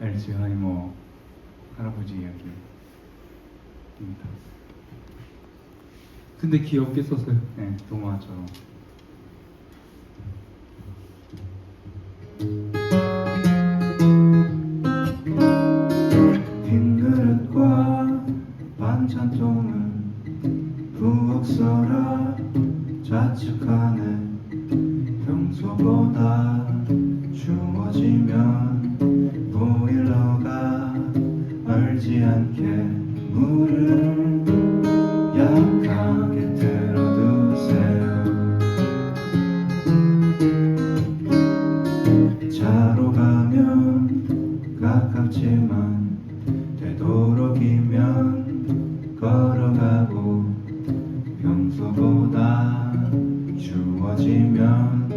LG 하이머 할아버지 이야기입니다. 근데 귀엽게 썼어요. 네, 동화처럼. 빈 그릇과 반찬통은 부엌 서라 좌측하네 평소보다 추워지면 보일러가 얼지 않게 물을 약하게 틀어두세요. 차로 가면 가깝지만 되도록이면 걸어가고 평소보다 추워지면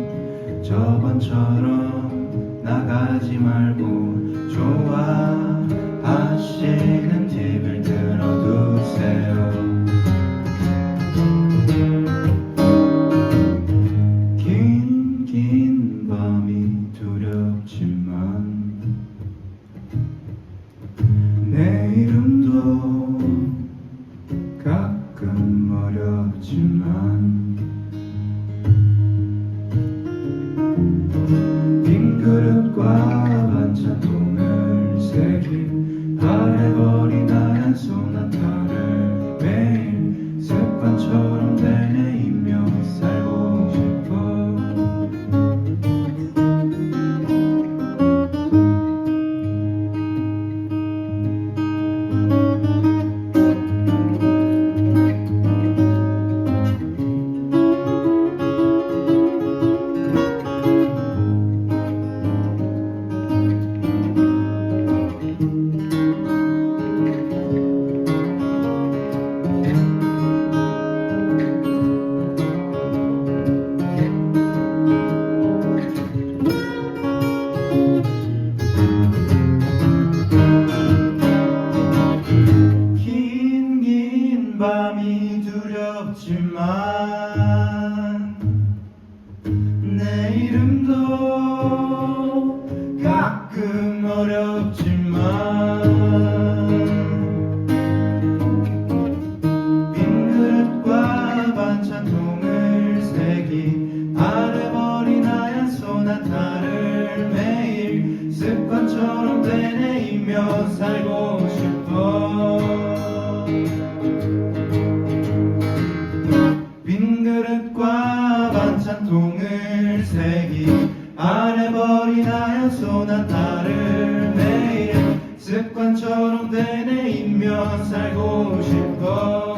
저번처럼 나가지 말고 좋아하시는 팁을 들어두세요. 긴 긴 밤이 두렵지만 긴 밤이 두렵지만 내 이름도 가끔 어렵지만 빈 그릇과 반찬통을 새긴 아래버린 하얀 소나타를 매일 습관처럼 되뇌이며 살고 아래버린 하얀 소나타를 매일 습관처럼 되뇌이며 살고 싶어